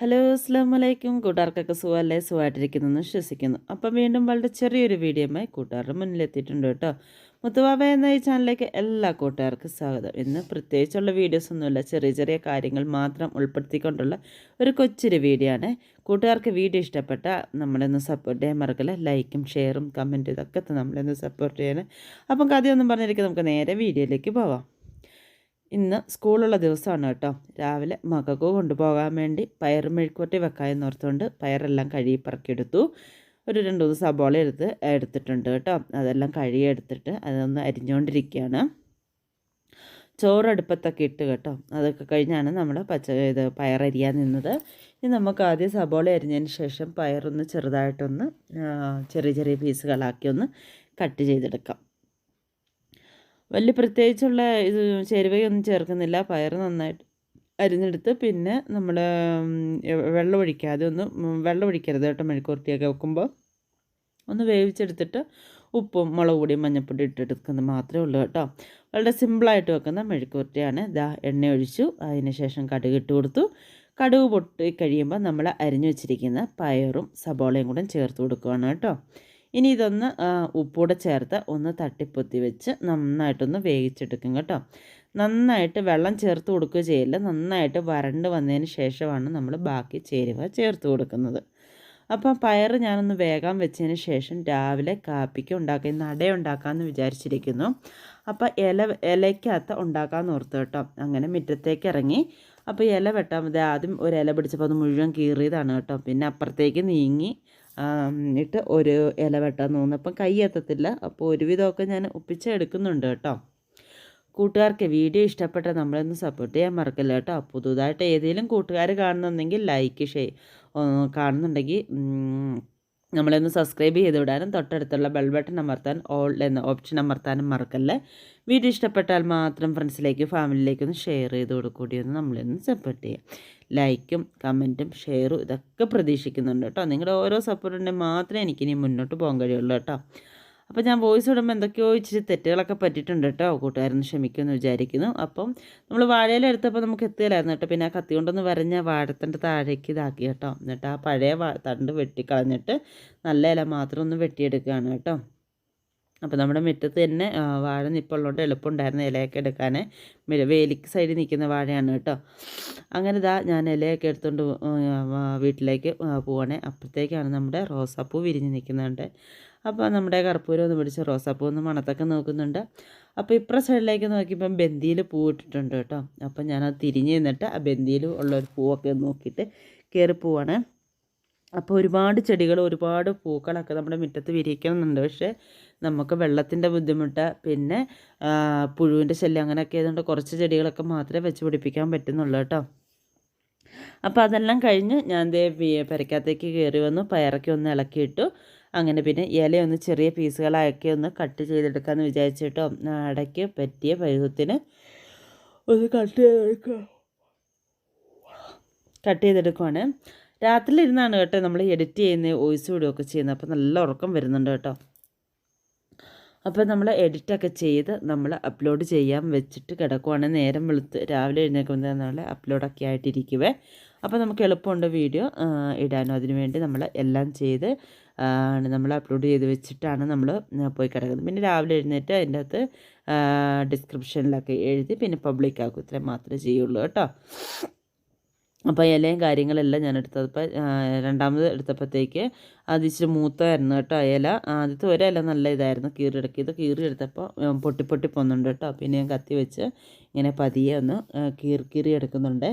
Hello അസ്സാം വലൈക്കും കൂട്ടുകാർക്കൊക്കെ സുഖമല്ലേ? സുഖമായിട്ടിരിക്കുന്നു വിശ്വസിക്കുന്നു. അപ്പം വീണ്ടും വളരെ ചെറിയൊരു വീഡിയോമായി കൂട്ടുകാരുടെ മുന്നിലെത്തിയിട്ടുണ്ട് കേട്ടോ. മുത്തുവാവ എന്ന ഈ ചാനലിലേക്ക് എല്ലാ കൂട്ടുകാർക്കും സ്വാഗതം. ഇന്ന് പ്രത്യേകിച്ചുള്ള വീഡിയോസ് ഒന്നുമില്ല. ചെറിയ ചെറിയ കാര്യങ്ങൾ മാത്രം ഉൾപ്പെടുത്തിക്കൊണ്ടുള്ള ഒരു കൊച്ചൊരു വീഡിയോ ആണ്. കൂട്ടുകാർക്ക് വീഡിയോ ഇഷ്ടപ്പെട്ട നമ്മളൊന്ന് സപ്പോർട്ട് ചെയ്യാൻ മറക്കല്ല? ലൈക്കും ഷെയറും കമന്റും ഇതൊക്കെ നമ്മളൊന്ന് സപ്പോർട്ട് ചെയ്യണം. അപ്പം കഥയൊന്നും പറഞ്ഞിരിക്കും നമുക്ക് നേരെ വീഡിയോയിലേക്ക് പോവാം. ഇന്ന് സ്കൂളുള്ള ദിവസമാണ് കേട്ടോ. രാവിലെ മകകു കൊണ്ടുപോകാൻ വേണ്ടി പയർ മെഴുക്കുവട്ടി വെക്കാമെന്ന് ഓർത്തുകൊണ്ട് പയറെല്ലാം കഴുകി പറക്കിയെടുത്തു. ഒരു രണ്ട് മൂന്ന് സബോള എടുത്ത് എടുത്തിട്ടുണ്ട് കേട്ടോ. അതെല്ലാം കഴുകി എടുത്തിട്ട് അതൊന്ന് അരിഞ്ഞുകൊണ്ടിരിക്കുകയാണ്. ചോറ് അടുപ്പത്തൊക്കെ ഇട്ട് കേട്ടോ. അതൊക്കെ കഴിഞ്ഞാണ് നമ്മൾ പച്ച ഇത് പയറരിയാൻ നിന്നത്. ഇനി നമുക്ക് ആദ്യം സബോള അരിഞ്ഞതിന് ശേഷം പയറൊന്ന് ചെറുതായിട്ടൊന്ന് ചെറിയ ചെറിയ പീസുകളാക്കി ഒന്ന് കട്ട് ചെയ്തെടുക്കാം. വലിയ പ്രത്യേകിച്ചുള്ള ഇത് ചേരുവയൊന്നും ചേർക്കുന്നില്ല. പയർ നന്നായിട്ട് അരിഞ്ഞെടുത്ത് പിന്നെ നമ്മൾ വെള്ളം ഒഴിക്കാതെ ഒന്ന് വെള്ളം ഒഴിക്കരുത് കേട്ടോ മെഴുക്കുവരട്ടിയൊക്കെ വെക്കുമ്പോൾ ഒന്ന് വേവിച്ചെടുത്തിട്ട് ഉപ്പും മുളക് പൊടിയും മഞ്ഞൾപ്പൊടി ഇട്ടെടുക്കുന്നത് മാത്രമേ ഉള്ളൂ കേട്ടോ. വളരെ സിമ്പിളായിട്ട് വെക്കുന്ന മെഴുക്കുവരട്ടിയാണ്. ഇതാ എണ്ണ ഒഴിച്ചു. അതിന് ശേഷം കടുക് ഇട്ട് കൊടുത്തു. കടുക് പൊട്ടി കഴിയുമ്പോൾ നമ്മൾ അരിഞ്ഞു വെച്ചിരിക്കുന്ന പയറും സബോളയും കൂടെ ചേർത്ത് കൊടുക്കുകയാണ് കേട്ടോ. ഇനി ഇതൊന്ന് ഉപ്പൂടെ ചേർത്ത് ഒന്ന് തട്ടിപ്പൊത്തി വെച്ച് നന്നായിട്ടൊന്ന് വേവിച്ചെടുക്കും കേട്ടോ. നന്നായിട്ട് വെള്ളം ചേർത്ത് കൊടുക്കുക ചെയ്യില്ല നന്നായിട്ട് വരണ്ട് വന്നതിന് ശേഷമാണ് നമ്മൾ ബാക്കി ചേരുവ ചേർത്ത് കൊടുക്കുന്നത്. അപ്പം പയർ ഞാനൊന്ന് വേഗം വെച്ചതിന് ശേഷം രാവിലെ കാപ്പിക്ക് ഉണ്ടാക്കി നട ഉണ്ടാക്കാമെന്ന് വിചാരിച്ചിരിക്കുന്നു. അപ്പോൾ ഇല ഇലയ്ക്കകത്ത് ഉണ്ടാക്കാമെന്ന് ഓർത്ത് കേട്ടോ. അങ്ങനെ മുറ്റത്തേക്ക് ഇറങ്ങി അപ്പോൾ ഇല വെട്ടാൻ ആദ്യം ഒരു ഇല പിടിച്ചപ്പോൾ അത് മുഴുവൻ കീറിയതാണ് കേട്ടോ. പിന്നെ അപ്പുറത്തേക്ക് നീങ്ങി ഇട്ട് ഒരു ഇല വെട്ടാൻ തോന്നുന്നു. അപ്പം കൈ എത്തത്തില്ല. അപ്പോൾ ഒരുവിധമൊക്കെ ഞാൻ ഒപ്പിച്ചെടുക്കുന്നുണ്ട് കേട്ടോ. കൂട്ടുകാർക്ക് വീഡിയോ ഇഷ്ടപ്പെട്ട നമ്മളൊന്ന് സപ്പോർട്ട് ചെയ്യാൻ മറക്കല്ല കേട്ടോ. പുതുതായിട്ട് ഏതെങ്കിലും കൂട്ടുകാർ കാണുന്നുണ്ടെങ്കിൽ ലൈക്ക് ഷെയർ കാണുന്നുണ്ടെങ്കിൽ നമ്മളൊന്ന് സബ്സ്ക്രൈബ് ചെയ്ത് വിടാനും തൊട്ടടുത്തുള്ള ബെൽ ബട്ടൺ അമർത്താൻ ഓൾ എന്ന ഓപ്ഷൻ അമർത്താനും മറക്കല്ലേ. വീഡിയോ ഇഷ്ടപ്പെട്ടാൽ മാത്രം ഫ്രണ്ട്സിലേക്കും ഫാമിലിയിലേക്കൊന്ന് ഷെയർ ചെയ്ത് കൊടുക്കൂടി ഒന്ന് നമ്മളൊന്ന് സപ്പോർട്ട് ചെയ്യാം. ലൈക്കും കമന്റും ഷെയറും ഇതൊക്കെ പ്രതീക്ഷിക്കുന്നുണ്ട് കേട്ടോ. നിങ്ങളുടെ ഓരോ സപ്പോർട്ടുണ്ടെങ്കിൽ മാത്രമേ എനിക്കിനി മുന്നോട്ട് പോകാൻ കഴിയുള്ളൂ കേട്ടോ. അപ്പോൾ ഞാൻ വോയിസ് ഇടുമ്പോൾ എന്തൊക്കെയോ ഇച്ചിരി തെറ്റുകളൊക്കെ പറ്റിയിട്ടുണ്ട് കേട്ടോ. കൂട്ടുകാരൻ ക്ഷമിക്കുമെന്ന് വിചാരിക്കുന്നു. അപ്പം നമ്മൾ വാഴയില എടുത്തപ്പോൾ നമുക്ക് എത്തുകയില്ലായിരുന്നു കേട്ടോ. പിന്നെ ആ കത്തി കൊണ്ടൊന്ന് വരഞ്ഞ വാഴത്തിന്റെ താഴേക്ക് ഇതാക്കി കേട്ടോ. എന്നിട്ട് ആ പഴയ തണ്ട് വെട്ടിക്കളഞ്ഞിട്ട് നല്ല ഇല മാത്രം ഒന്ന് വെട്ടിയെടുക്കുകയാണ് കേട്ടോ. അപ്പോൾ നമ്മുടെ മുറ്റത്ത് തന്നെ വാഴ നിപ്പുള്ളതുകൊണ്ട് എളുപ്പമുണ്ടായിരുന്നു ഇലയൊക്കെ എടുക്കാൻ വേലിക്ക് സൈഡിൽ നിൽക്കുന്ന വാഴയാണ് കേട്ടോ. അങ്ങനെ ഇതാ ഞാൻ ഇലയൊക്കെ എടുത്തുകൊണ്ട് വീട്ടിലേക്ക് പോവാണേ. അപ്പോഴത്തേക്കാണ് നമ്മുടെ റോസാപ്പൂ വിരിഞ്ഞ് നിൽക്കുന്നുണ്ട്. അപ്പോൾ നമ്മുടെ കർപ്പൂരം ഒന്ന് പിടിച്ച് റോസാപ്പൂ ഒന്ന് മണത്തൊക്കെ നോക്കുന്നുണ്ട്. അപ്പോൾ ഇപ്പുറ സൈഡിലേക്ക് നോക്കിയപ്പം ബന്ദിയിൽ പൂ ഇട്ടിട്ടുണ്ട് കേട്ടോ. അപ്പോൾ ഞാനത് തിരിഞ്ഞ് നിന്നിട്ട് ആ ബന്ദിയിൽ ഉള്ളൊരു പൂവൊക്കെ നോക്കിയിട്ട് കയറി പോവാണ്. അപ്പോൾ ഒരുപാട് ചെടികൾ ഒരുപാട് പൂക്കളൊക്കെ നമ്മുടെ മുറ്റത്ത് വിരിയിക്കുന്നുണ്ട് പക്ഷേ നമുക്ക് വെള്ളത്തിന്റെ ബുദ്ധിമുട്ട് പിന്നെ പുഴുവിന്റെ ശല്യം അങ്ങനെയൊക്കെ ആയതുകൊണ്ട് കുറച്ച് ചെടികളൊക്കെ മാത്രമേ വെച്ച് പിടിപ്പിക്കാൻ പറ്റുന്നുള്ളൂ കേട്ടോ. അപ്പോൾ അതെല്ലാം കഴിഞ്ഞ് ഞാൻ ദേ പെരക്കകത്തേക്ക് കയറി വന്നു പയറൊക്കെ ഒന്ന് ഇളക്കിയിട്ടു. അങ്ങനെ പിന്നെ ഇലയൊന്ന് ചെറിയ പീസുകളാക്കി ഒന്ന് കട്ട് ചെയ്തെടുക്കാമെന്ന് വിചാരിച്ചിട്ടോ അടയ്ക്ക് പറ്റിയ പരുവത്തിന് ഒന്ന് കട്ട് ചെയ്തെടുക്കുക കട്ട് ചെയ്തെടുക്കുവാണ്. ഇരുന്നാണ് കേട്ടോ നമ്മൾ എഡിറ്റ് ചെയ്യുന്ന വോയിസ് വിടുകയൊക്കെ ചെയ്യുന്നത്. അപ്പോൾ നല്ല ഉറക്കം വരുന്നുണ്ട് കേട്ടോ. അപ്പോൾ നമ്മൾ എഡിറ്റൊക്കെ ചെയ്ത് നമ്മൾ അപ്ലോഡ് ചെയ്യാൻ വെച്ചിട്ട് കിടക്കുവാണ്. നേരം വെളുത്ത് രാവിലെ എഴുന്നേൽക്കുമ്പോൾ നമ്മൾ അപ്ലോഡൊക്കെ ആയിട്ടിരിക്കുവേ. അപ്പോൾ നമുക്ക് എളുപ്പമുണ്ട് വീഡിയോ ഇടാനോ. അതിനുവേണ്ടി നമ്മൾ എല്ലാം ചെയ്ത് നമ്മൾ അപ്ലോഡ് ചെയ്ത് വെച്ചിട്ടാണ് നമ്മൾ പോയി കിടക്കുന്നത്. പിന്നെ രാവിലെ എഴുന്നേറ്റ് അതിന്റെ അകത്ത് ഡിസ്ക്രിപ്ഷനിലൊക്കെ എഴുതി പിന്നെ പബ്ലിക് ആക്കും. ഇത്രയും മാത്രമേ ചെയ്യുള്ളൂ കേട്ടോ. അപ്പോൾ ഇലയും കാര്യങ്ങളെല്ലാം ഞാൻ എടുത്തപ്പോൾ രണ്ടാമത് എടുത്തപ്പോഴത്തേക്ക് അത് ഇച്ചിരി മൂത്തായിരുന്നു കേട്ടോ ഇല. ആദ്യത്തെ ഒരു ഇല നല്ല ഇതായിരുന്നു കീറിയെടുക്കിയത് കീറി എടുത്തപ്പോൾ പൊട്ടി പൊട്ടി പോകുന്നുണ്ട് കേട്ടോ. പിന്നെ ഞാൻ കത്തി വെച്ച് ഇങ്ങനെ പതിയെ ഒന്ന് കീറി കീറി എടുക്കുന്നുണ്ട്.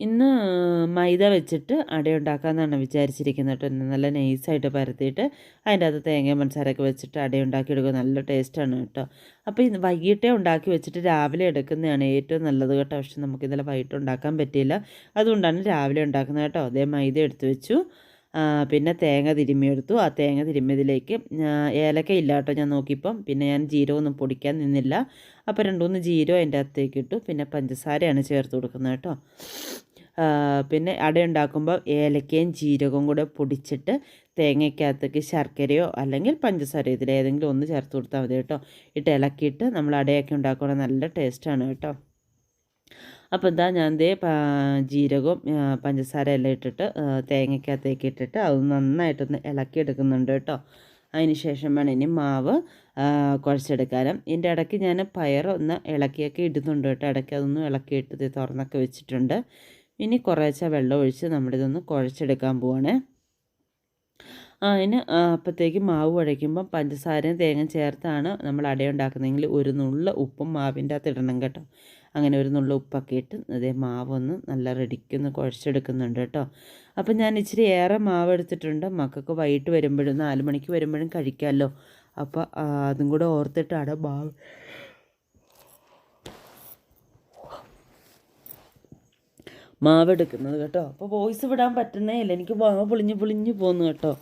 ഇന്ന് മൈദ വെച്ചിട്ട് അട ഉണ്ടാക്കാമെന്നാണ് വിചാരിച്ചിരിക്കുന്നത് കേട്ടോ. നല്ല നൈസായിട്ട് പരത്തിയിട്ട് അതിന്റെ അകത്ത് തേങ്ങയും മൺസാരൊക്കെ വെച്ചിട്ട് അട ഉണ്ടാക്കിയെടുക്കുക നല്ല ടേസ്റ്റാണ് കേട്ടോ. അപ്പോൾ ഇന്ന് വൈകിട്ടേ ഉണ്ടാക്കി വെച്ചിട്ട് രാവിലെ എടുക്കുന്നതാണ് ഏറ്റവും നല്ലത് കേട്ടോ. പക്ഷെ നമുക്ക് ഇന്നലെ വൈകിട്ട് ഉണ്ടാക്കാൻ പറ്റിയില്ല. അതുകൊണ്ടാണ് രാവിലെ ഉണ്ടാക്കുന്നത് കേട്ടോ. അതേ മൈദ എടുത്ത് വെച്ചു. പിന്നെ തേങ്ങ തിരുമ്മിയെടുത്തു ആ തേങ്ങ തിരുമ്മിയതിലേക്ക് ഏലക്ക ഇല്ല കേട്ടോ ഞാൻ നോക്കിയപ്പം. പിന്നെ ഞാൻ ജീരകമൊന്നും പൊടിക്കാൻ നിന്നില്ല. അപ്പോൾ രണ്ടുമൂന്ന് ജീരകം അതിന്റെ അകത്തേക്ക് ഇട്ടു. പിന്നെ പഞ്ചസാരയാണ് ചേർത്ത് കൊടുക്കുന്നത് കേട്ടോ. പിന്നെ അട ഉണ്ടാക്കുമ്പോൾ ഏലക്കയും ജീരകവും കൂടെ പൊടിച്ചിട്ട് തേങ്ങയ്ക്കകത്തേക്ക് ശർക്കരയോ അല്ലെങ്കിൽ പഞ്ചസാര ഇതിലേതെങ്കിലും ഒന്ന് ചേർത്ത് കൊടുത്താൽ മതി കേട്ടോ. ഇട്ട് ഇളക്കിയിട്ട് നമ്മൾ അടയൊക്കെ ഉണ്ടാക്കുകയാണെങ്കിൽ നല്ല ടേസ്റ്റാണ് കേട്ടോ. അപ്പോൾ എന്താ ഞാൻ ദേ ജീരകവും പഞ്ചസാര എല്ലാം ഇട്ടിട്ട് തേങ്ങയ്ക്കകത്തേക്ക് ഇട്ടിട്ട് അത് നന്നായിട്ടൊന്ന് ഇളക്കിയെടുക്കുന്നുണ്ട് കേട്ടോ. അതിന് ശേഷം വേണം ഇനി മാവ് കുഴച്ചെടുക്കാനും ഇതിന്റെ ഇടയ്ക്ക് ഞാൻ പയർ ഒന്ന് ഇളക്കിയൊക്കെ ഇടുന്നുണ്ട് കേട്ടോ. ഇടയ്ക്ക് അതൊന്നും ഇളക്കിയിട്ട് തുറന്നൊക്കെ വെച്ചിട്ടുണ്ട്. ഇനി കുറേശ്ശെ വെള്ളം ഒഴിച്ച് നമ്മളിതൊന്ന് കുഴച്ചെടുക്കാൻ പോവാണ്. അതിന് അപ്പോഴത്തേക്ക് മാവ് കുഴയ്ക്കുമ്പം പഞ്ചസാരയും തേങ്ങ ചേർത്താണ് നമ്മൾ അടയുണ്ടാക്കുന്നതെങ്കിൽ ഒരു നുള്ള ഉപ്പും മാവിന്റെ അകത്ത് ഇടണം കേട്ടോ. അങ്ങനെ ഒരു നുള്ള ഉപ്പൊക്കെ ഇട്ട് അതേ മാവൊന്ന് നല്ല റെഡിക്കൊന്ന് കുഴച്ചെടുക്കുന്നുണ്ട് കേട്ടോ. അപ്പം ഞാൻ ഇച്ചിരി ഏറെ മാവ് എടുത്തിട്ടുണ്ട്. മക്കൾക്ക് വൈകിട്ട് വരുമ്പോഴും നാല് മണിക്ക് വരുമ്പോഴും കഴിക്കാമല്ലോ. അപ്പോൾ അതും കൂടെ ഓർത്തിട്ടാണ് മാവ് മാവ് എടുക്കുന്നത് കേട്ടോ. അപ്പോൾ വോയിസ് വിടാൻ പറ്റുന്നേ ഇല്ല എനിക്ക് മാവ് പൊളിഞ്ഞ് പൊളിഞ്ഞ് പോകുന്നു കേട്ടോ.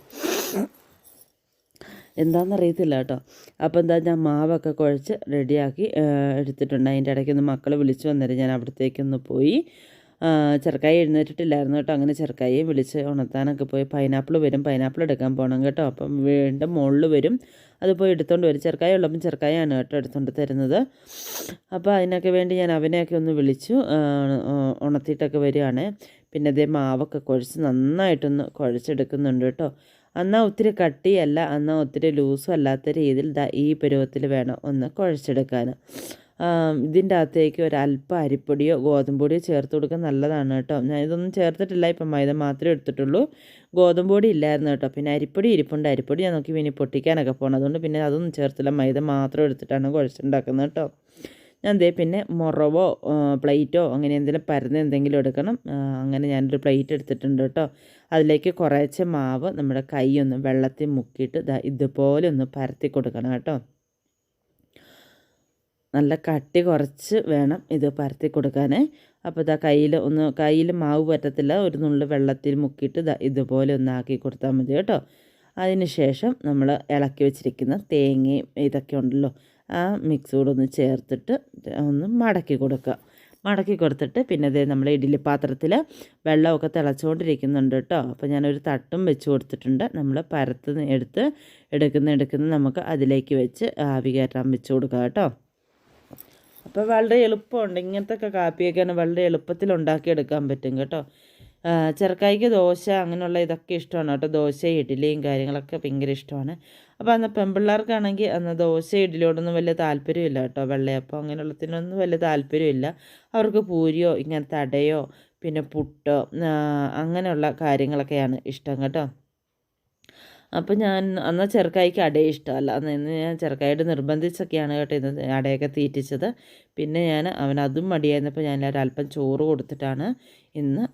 എന്താണെന്നറിയത്തില്ല കേട്ടോ. അപ്പോൾ എന്താ ഞാൻ മാവൊക്കെ കുഴച്ച് റെഡിയാക്കി എടുത്തിട്ടുണ്ട്. അതിന്റെ ഇടയ്ക്കൊന്ന് മക്കളെ വിളിച്ചു വന്നിട്ട് ഞാൻ അവിടത്തേക്കൊന്ന് പോയി ചെറുക്കായി എഴുന്നേറ്റിട്ടില്ലായിരുന്നു കേട്ടോ. അങ്ങനെ ചെറുക്കായി വിളിച്ച് ഉണർത്താനൊക്കെ പോയി. പൈനാപ്പിൾ വരും. പൈനാപ്പിൾ എടുക്കാൻ പോകണം കേട്ടോ. അപ്പം വീണ്ടും മുകളിൽ വരും. അത് പോയി എടുത്തുകൊണ്ട് വരും. ചെറുക്കായ ഉള്ളപ്പം ചെറുക്കായാണ് കേട്ടോ എടുത്തുകൊണ്ട് തരുന്നത്. അപ്പോൾ അതിനൊക്കെ വേണ്ടി ഞാൻ അവനെയൊക്കെ ഒന്ന് വിളിച്ചു. ഉണർത്തിയിട്ടൊക്കെ വരികയാണ്. പിന്നെ അതേ മാവൊക്കെ കുഴച്ച് നന്നായിട്ടൊന്ന് കുഴച്ചെടുക്കുന്നുണ്ട് കേട്ടോ. എന്നാൽ ഒത്തിരി കട്ടിയല്ല എന്നാൽ ഒത്തിരി ലൂസും അല്ലാത്ത രീതിയിൽ ഈ പരുവത്തിൽ വേണം ഒന്ന് കുഴച്ചെടുക്കാൻ ഇതിന്റെ അകത്തേക്ക് ഒരല്പം അരിപ്പൊടിയോ ഗോതമ്പ് പൊടിയോ ചേർത്ത് കൊടുക്കാൻ നല്ലതാണ് കേട്ടോ. ഞാൻ ഇതൊന്നും ചേർത്തിട്ടില്ല ഇപ്പം മൈദ മാത്രമേ എടുത്തിട്ടുള്ളൂ. ഗോതമ്പ് പൊടി ഇല്ലായിരുന്നു കേട്ടോ. പിന്നെ അരിപ്പൊടി ഇരിപ്പുണ്ട്. അരിപ്പൊടി ഞാൻ നോക്കി പിന്നെ പൊട്ടിക്കാനൊക്കെ പോകണം. അതുകൊണ്ട് പിന്നെ അതൊന്നും ചേർത്തില്ല. മൈദ മാത്രം എടുത്തിട്ടാണ് കുഴച്ചുണ്ടാക്കുന്നത് കേട്ടോ. ഞാൻ ദേ പിന്നെ മുറവോ പ്ലേറ്റോ അങ്ങനെ എന്തെങ്കിലും പരന്ന് എന്തെങ്കിലും എടുക്കണം. അങ്ങനെ ഞാനൊരു പ്ലേറ്റ് എടുത്തിട്ടുണ്ട് കേട്ടോ. അതിലേക്ക് കുറേശ്ശെ മാവ് നമ്മുടെ കൈ ഒന്ന് വെള്ളത്തിൽ മുക്കിയിട്ട് ഇതുപോലെ ഒന്ന് പരത്തി കൊടുക്കണം കേട്ടോ. നല്ല കട്ടി കുറച്ച് വേണം ഇത് പരത്തി കൊടുക്കാൻ. അപ്പോൾ ഇതാ കയ്യിൽ ഒന്ന് കയ്യിൽ മാവ് പറ്റത്തില്ല. ഒരു നുള്ളു വെള്ളത്തിൽ മുക്കിയിട്ട് ഇതാ ഇതുപോലെ ഒന്ന് ആക്കി കൊടുത്താൽ മതി കേട്ടോ. അതിന് ശേഷം നമ്മൾ ഇളക്കി വെച്ചിരിക്കുന്ന തേങ്ങയും ഇതൊക്കെ ഉണ്ടല്ലോ ആ മിക്സ് ഒന്ന് ചേർത്തിട്ട് ഒന്ന് മടക്കി കൊടുക്കുക. മടക്കി കൊടുത്തിട്ട് പിന്നെ അതേ നമ്മൾ ഇഡ്ഡലി പാത്രത്തിൽ വെള്ളമൊക്കെ തിളച്ചുകൊണ്ടിരിക്കുന്നുണ്ട് കേട്ടോ. അപ്പോൾ ഞാനൊരു തട്ടും വെച്ച് കൊടുത്തിട്ടുണ്ട്. നമ്മൾ പരത്ത് എടുത്ത് എടുക്കുന്ന എടുക്കുന്ന നമുക്ക് അതിലേക്ക് വെച്ച് ആവി കയറ്റാൻ വെച്ച് കൊടുക്കുക കേട്ടോ. അപ്പോൾ വളരെ എളുപ്പമുണ്ട്. ഇങ്ങനത്തെ കാപ്പിയൊക്കെയാണ് വളരെ എളുപ്പത്തിൽ ഉണ്ടാക്കിയെടുക്കാൻ പറ്റും കേട്ടോ. ചെറുക്കായ്ക്ക് ദോശ അങ്ങനെയുള്ള ഇതൊക്കെ ഇഷ്ടമാണ് കേട്ടോ. ദോശ ഇഡ്ഡലിയും കാര്യങ്ങളൊക്കെ ഭയങ്കര ഇഷ്ടമാണ്. അപ്പോൾ അന്ന് പെൺപിള്ളേർക്കാണെങ്കിൽ അന്ന് ദോശ ഇഡ്ഡലിയോടൊന്നും വലിയ താല്പര്യമില്ല കേട്ടോ. വെള്ളയപ്പം അങ്ങനെയുള്ളതിനൊന്നും വലിയ താല്പര്യമില്ല. അവർക്ക് പൂരിയോ ഇങ്ങനത്തെ അടയോ പിന്നെ പുട്ടോ അങ്ങനെയുള്ള കാര്യങ്ങളൊക്കെയാണ് ഇഷ്ടം കേട്ടോ. അപ്പോൾ ഞാൻ അന്ന് ചെറുക്കായിക്ക് അടയെ ഇഷ്ടമല്ല. ഇന്ന് ഞാൻ ചെറുക്കായിട്ട് നിർബന്ധിച്ചൊക്കെയാണ് കേട്ടോ ഇന്ന് അടയൊക്കെ തീറ്റിച്ചത്. പിന്നെ ഞാൻ അവൻ അതും മടിയായിരുന്നപ്പോൾ ഞാൻ ഒരല്പം ചോറ് കൊടുത്തിട്ടാണ് ഇന്ന്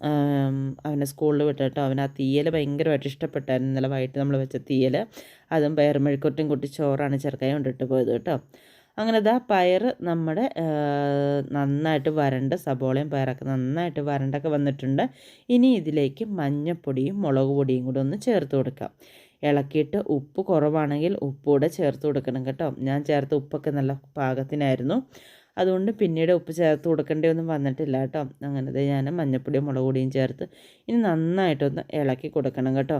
അവനെ സ്കൂളിൽ വിട്ടിട്ടോ അവൻ ആ തീയൽ ഭയങ്കരമായിട്ട് ഇഷ്ടപ്പെട്ടായിരുന്നു. ഇന്നലെ വൈകിട്ട് നമ്മൾ വെച്ച തീയൽ. അതും പയറുമെഴുക്കൊട്ടും കൂട്ടി ചോറാണ് ചെറുക്കായ കൊണ്ടിട്ട് പോയത് കേട്ടോ. അങ്ങനെ ഇതാ പയർ നമ്മുടെ നന്നായിട്ട് വരണ്ട് സബോളയും പയറൊക്കെ നന്നായിട്ട് വരണ്ടൊക്കെ വന്നിട്ടുണ്ട്. ഇനി ഇതിലേക്ക് മഞ്ഞൾപ്പൊടിയും മുളക് പൊടിയും കൂടെ ഒന്ന് ചേർത്ത് കൊടുക്കാം. ഇളക്കിയിട്ട് ഉപ്പ് കുറവാണെങ്കിൽ ഉപ്പൂടെ ചേർത്ത് കൊടുക്കണം കേട്ടോ. ഞാൻ ചേർത്ത ഉപ്പൊക്കെ നല്ല പാകത്തിനായിരുന്നു. അതുകൊണ്ട് പിന്നീട് ഉപ്പ് ചേർത്ത് കൊടുക്കേണ്ടിയൊന്നും വന്നിട്ടില്ല കേട്ടോ. അങ്ങനെ ഞാൻ മഞ്ഞപ്പൊടിയും മുളക് പൊടിയും ചേർത്ത് ഇനി നന്നായിട്ടൊന്ന് ഇളക്കി കൊടുക്കണം കേട്ടോ.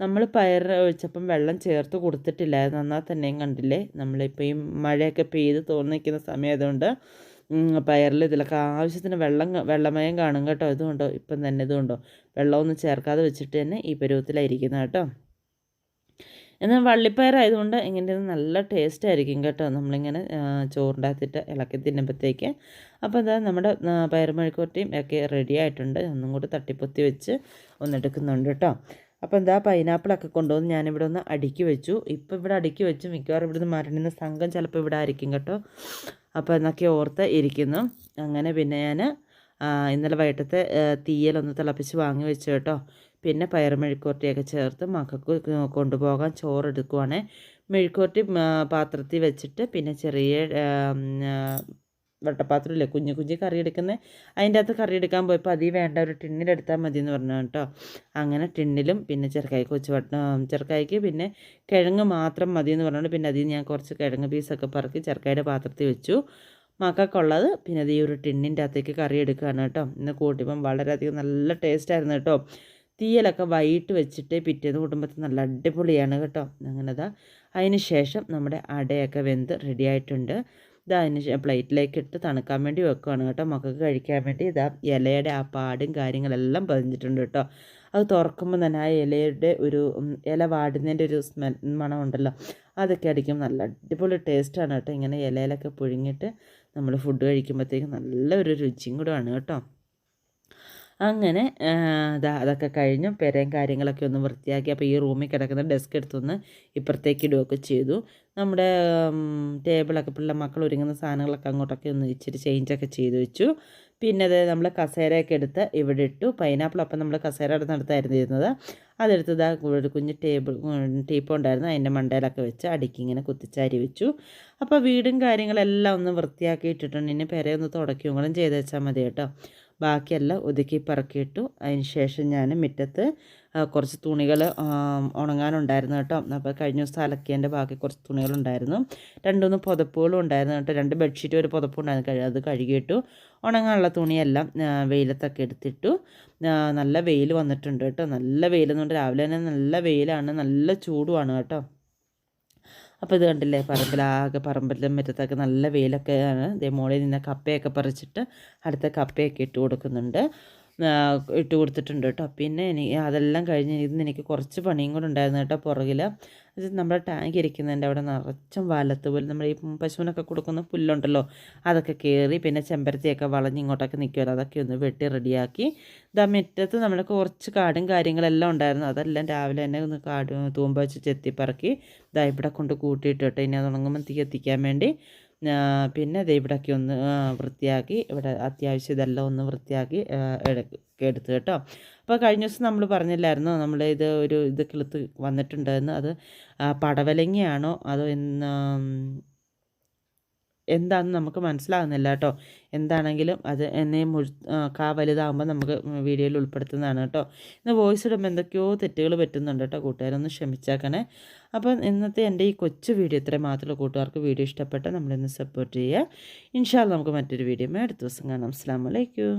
നമ്മൾ പയർ ഒഴിച്ചപ്പം വെള്ളം ചേർത്ത് കൊടുത്തിട്ടില്ല. നന്നാൽ തന്നെയും കണ്ടില്ലേ? നമ്മളിപ്പോൾ ഈ മഴയൊക്കെ പെയ്ത് തോന്നിക്കുന്ന സമയമായതുകൊണ്ട് പയറിൽ ഇതിലൊക്കെ ആവശ്യത്തിന് വെള്ളം വെള്ളമയം കാണും കേട്ടോ. ഇതുകൊണ്ടോ? ഇപ്പം തന്നെ ഇതുകൊണ്ടോ? വെള്ളമൊന്നും ചേർക്കാതെ വെച്ചിട്ട് തന്നെ ഈ പരുവത്തിലായിരിക്കുന്നത് കേട്ടോ. എന്നാൽ വള്ളിപ്പയറായതുകൊണ്ട് ഇങ്ങനെ നല്ല ടേസ്റ്റ് ആയിരിക്കും കേട്ടോ. നമ്മളിങ്ങനെ ചോറുണ്ടാക്കിയിട്ട് ഇളക്കി തിന്നുമ്പോഴത്തേക്ക് അപ്പോൾ അതാ നമ്മുടെ പയറുമഴുക്കോട്ടിയും ഒക്കെ റെഡി ആയിട്ടുണ്ട്. ഒന്നും കൂടി തട്ടിപ്പൊത്തി വെച്ച് ഒന്നെടുക്കുന്നുണ്ട് കേട്ടോ. അപ്പോൾ എന്താ പൈനാപ്പിളൊക്കെ കൊണ്ടുവന്ന് ഞാനിവിടെ ഒന്ന് അടുക്കി വെച്ചു. ഇപ്പോൾ ഇവിടെ അടുക്കി വെച്ചു മിക്കവാറും ഇവിടുന്ന് മരണിന്ന് സംഘം ചിലപ്പോൾ ഇവിടെ ആയിരിക്കും കേട്ടോ. അപ്പോൾ എന്നൊക്കെ ഓർത്ത് ഇരിക്കുന്നു. അങ്ങനെ പിന്നെ ഞാൻ ഇന്നലെ വൈകിട്ടത്തെ തീയലൊന്ന് തിളപ്പിച്ച് വാങ്ങി വെച്ചു കേട്ടോ. പിന്നെ പയർ മെഴുക്കുവരട്ടിയൊക്കെ ചേർത്ത് മക്കൾക്ക് കൊണ്ടുപോകാൻ ചോറെടുക്കുവാണ്. മെഴുക്കുവരട്ടി പാത്രത്തിൽ വെച്ചിട്ട് പിന്നെ ചെറിയ വട്ടപ്പാത്രമില്ലേ കുഞ്ഞു കുഞ്ഞു കറി എടുക്കുന്നത് അതിന്റെ അകത്ത് കറി എടുക്കാൻ പോയപ്പോൾ അതിൽ വേണ്ട ഒരു ടിന്നിലെടുത്താൽ മതി എന്ന് പറഞ്ഞു കേട്ടോ. അങ്ങനെ ടിന്നിലും പിന്നെ ചെറുക്കായ്ക്ക് വട്ട ചെറുക്കായ്ക്ക് പിന്നെ കിഴങ്ങ് മാത്രം മതി എന്ന് പറഞ്ഞുകൊണ്ട് പിന്നെ അതിൽ ഞാൻ കുറച്ച് കിഴങ്ങ് പീസൊക്കെ പറക്കി ചെറുക്കായുടെ പാത്രത്തിൽ വെച്ചു. മക്കൾക്കുള്ളത് പിന്നെ ഈ ഒരു ടിന്നിന്റെ അകത്തേക്ക് കറി എടുക്കുകയാണ് കേട്ടോ. ഇന്ന് കൂട്ടിയപ്പം വളരെയധികം നല്ല ടേസ്റ്റായിരുന്നു കേട്ടോ. തീയലൊക്കെ വൈകിട്ട് വെച്ചിട്ട് പിറ്റേന്ന് കുടുംബത്തിൽ നല്ല അടിപൊളിയാണ് കേട്ടോ. അങ്ങനെതാ. അതിന് ശേഷം നമ്മുടെ അടയൊക്കെ വെന്ത് റെഡി ആയിട്ടുണ്ട്. ഇതാ അതിന് പ്ലേറ്റിലേക്ക് ഇട്ട് തണുക്കാൻ വേണ്ടി വെക്കുകയാണ് കേട്ടോ. മക്കൾക്ക് കഴിക്കാൻ വേണ്ടി ഇതാ ഇലയുടെ ആ പാടും കാര്യങ്ങളെല്ലാം പതിഞ്ഞിട്ടുണ്ട് കേട്ടോ. അത് തുറക്കുമ്പോൾ തന്നെ ആ ഇലയുടെ ഒരു ഇല വാടുന്നതിന്റെ ഒരു സ്മെൽ മണമുണ്ടല്ലോ അതൊക്കെ അടിക്കും നല്ല അടിപൊളി ടേസ്റ്റാണ് കേട്ടോ. ഇങ്ങനെ ഇലയിലൊക്കെ പുഴുങ്ങിയിട്ട് നമ്മൾ ഫുഡ് കഴിക്കുമ്പോഴത്തേക്കും നല്ലൊരു രുചിയും കൂടെയാണ് കേട്ടോ. അങ്ങനെ അതൊക്കെ കഴിഞ്ഞു. പെരയും കാര്യങ്ങളൊക്കെ ഒന്ന് വൃത്തിയാക്കി. അപ്പോൾ ഈ റൂമിൽ കിടക്കുന്ന ഡെസ്ക് എടുത്തൊന്ന് ഇപ്പുറത്തേക്ക് ഇടുകയൊക്കെ ചെയ്തു. നമ്മുടെ ടേബിളൊക്കെ പിള്ളേ മക്കൾ ഒരുങ്ങുന്ന സാധനങ്ങളൊക്കെ അങ്ങോട്ടൊക്കെ ഒന്ന് ഇച്ചിരി ചേഞ്ചൊക്കെ ചെയ്തു വെച്ചു. പിന്നെ അത് നമ്മൾ കസേരയൊക്കെ എടുത്ത് ഇവിടെ ഇട്ടു. പൈനാപ്പിൾ അപ്പം നമ്മൾ കസേര നടത്തായിരുന്നു ഇരുന്നത്. അതെടുത്ത് ഇതാ ഒരു കുഞ്ഞ് ടേബിൾ ടീപ്പ് ഉണ്ടായിരുന്നു. അതിന്റെ മണ്ടയിലൊക്കെ വെച്ച് അടുക്കി ഇങ്ങനെ കുത്തിച്ചാരി വെച്ചു. അപ്പോൾ വീടും കാര്യങ്ങളെല്ലാം ഒന്ന് വൃത്തിയാക്കി ഇട്ടിട്ടുണ്ട് ഇനി പെരയൊന്ന് തുടക്കുകയും കൂടെ ചെയ്ത് വെച്ചാൽ മതി കേട്ടോ. ബാക്കിയെല്ലാം ഒതുക്കി പറക്കിയിട്ടു. അതിന് ശേഷം ഞാൻ മുറ്റത്ത് കുറച്ച് തുണികൾ ഉണങ്ങാനുണ്ടായിരുന്നു കേട്ടോ. അപ്പോൾ കഴിഞ്ഞ ദിവസം അലക്കിയതിന്റെ ബാക്കി കുറച്ച് തുണികളുണ്ടായിരുന്നു. രണ്ടുമൂന്ന് പുതപ്പുകളും ഉണ്ടായിരുന്നു കേട്ടോ. രണ്ട് ബെഡ്ഷീറ്റ് ഒരു പുതപ്പ് ഉണ്ടായിരുന്നു. അത് കഴുകിയിട്ടു. ഉണങ്ങാനുള്ള തുണിയെല്ലാം വെയിലത്തൊക്കെ എടുത്തിട്ടു. നല്ല വെയിൽ വന്നിട്ടുണ്ട് കേട്ടോ. നല്ല വെയിലെന്നുകൊണ്ട് രാവിലെ തന്നെ നല്ല വെയിലാണ്. നല്ല ചൂടുമാണ് കേട്ടോ. അപ്പോൾ ഇത് കണ്ടില്ലേ? പറമ്പിലാകെ പറമ്പിലും മുറ്റത്തൊക്കെ നല്ല വെയിലൊക്കെ ആണ് ഇതേ മോളിൽ നിന്ന് കപ്പയൊക്കെ പറിച്ചിട്ട് അടുത്ത കപ്പയൊക്കെ ഇട്ട് കൊടുക്കുന്നുണ്ട്. ഇട്ട് കൊടുത്തിട്ടുണ്ട് കേട്ടോ. പിന്നെ എനിക്ക് അതെല്ലാം കഴിഞ്ഞ് ഇന്ന് എനിക്ക് കുറച്ച് പണിയും കൂടെ ഉണ്ടായിരുന്നു കേട്ടോ പുറകിൽ അത് നമ്മുടെ ടാങ്ക് ഇരിക്കുന്നതിന്റെ അവിടെ നിറച്ചും വലത്ത് പോലെ നമ്മൾ ഈ പശുവിനൊക്കെ കൊടുക്കുന്ന പുല്ലുണ്ടല്ലോ അതൊക്കെ കയറി പിന്നെ ചെമ്പരത്തിയൊക്കെ വളഞ്ഞ് ഇങ്ങോട്ടൊക്കെ നിൽക്കുമല്ലോ അതൊക്കെ ഒന്ന് വെട്ടി റെഡിയാക്കി. ഇതാ മുറ്റത്ത് നമ്മൾക്ക് കുറച്ച് കാടും കാര്യങ്ങളെല്ലാം ഉണ്ടായിരുന്നു. അതെല്ലാം രാവിലെ തന്നെ ഒന്ന് കാട് തൂമ്പ വെച്ച് ചെത്തിപ്പറക്കി ഇതാ ഇവിടെ കൊണ്ട് കൂട്ടിയിട്ട് കേട്ടോ. ഇനി അത് ഉണങ്ങുമ്പോൾ തീ എത്തിക്കാൻ വേണ്ടി പിന്നെ ദേ ഇവിടെയൊക്കെ ഒന്ന് വൃത്തിയാക്കി ഇവിടെ അത്യാവശ്യം ഇതെല്ലാം ഒന്ന് വൃത്തിയാക്കി എടുത്ത് കേട്ടോ. അപ്പോൾ കഴിഞ്ഞ ദിവസം നമ്മൾ പറഞ്ഞില്ലായിരുന്നോ നമ്മൾ ഇത് ഒരു ഇത് കിളുത്ത് വന്നിട്ടുണ്ടെന്ന് അത് പടവലങ്ങയാണോ? അതോ എന്താണെന്ന് നമുക്ക് മനസ്സിലാകുന്നില്ല കേട്ടോ. എന്താണെങ്കിലും അത് എന്നെ മുഴു കാ വലുതാകുമ്പോൾ നമുക്ക് വീഡിയോയിൽ ഉൾപ്പെടുത്തുന്നതാണ് കേട്ടോ. ഇന്ന് വോയിസ് ഇടുമ്പോൾ എന്തൊക്കെയോ തെറ്റുകൾ പറ്റുന്നുണ്ട് കേട്ടോ കൂട്ടുകാരൊന്ന് ക്ഷമിച്ചാക്കണേ. അപ്പം ഇന്നത്തെ എന്റെ ഈ കൊച്ചു വീഡിയോ ഇത്രയും മാത്രമേ കൂട്ടുകാർക്ക് വീഡിയോ ഇഷ്ടപ്പെട്ട നമ്മളിന്ന് സപ്പോർട്ട് ചെയ്യുക. ഇൻഷാൽ നമുക്ക് മറ്റൊരു വീഡിയോ അടുത്ത ദിവസം കാണാം. അസ്സാം വലൈക്കും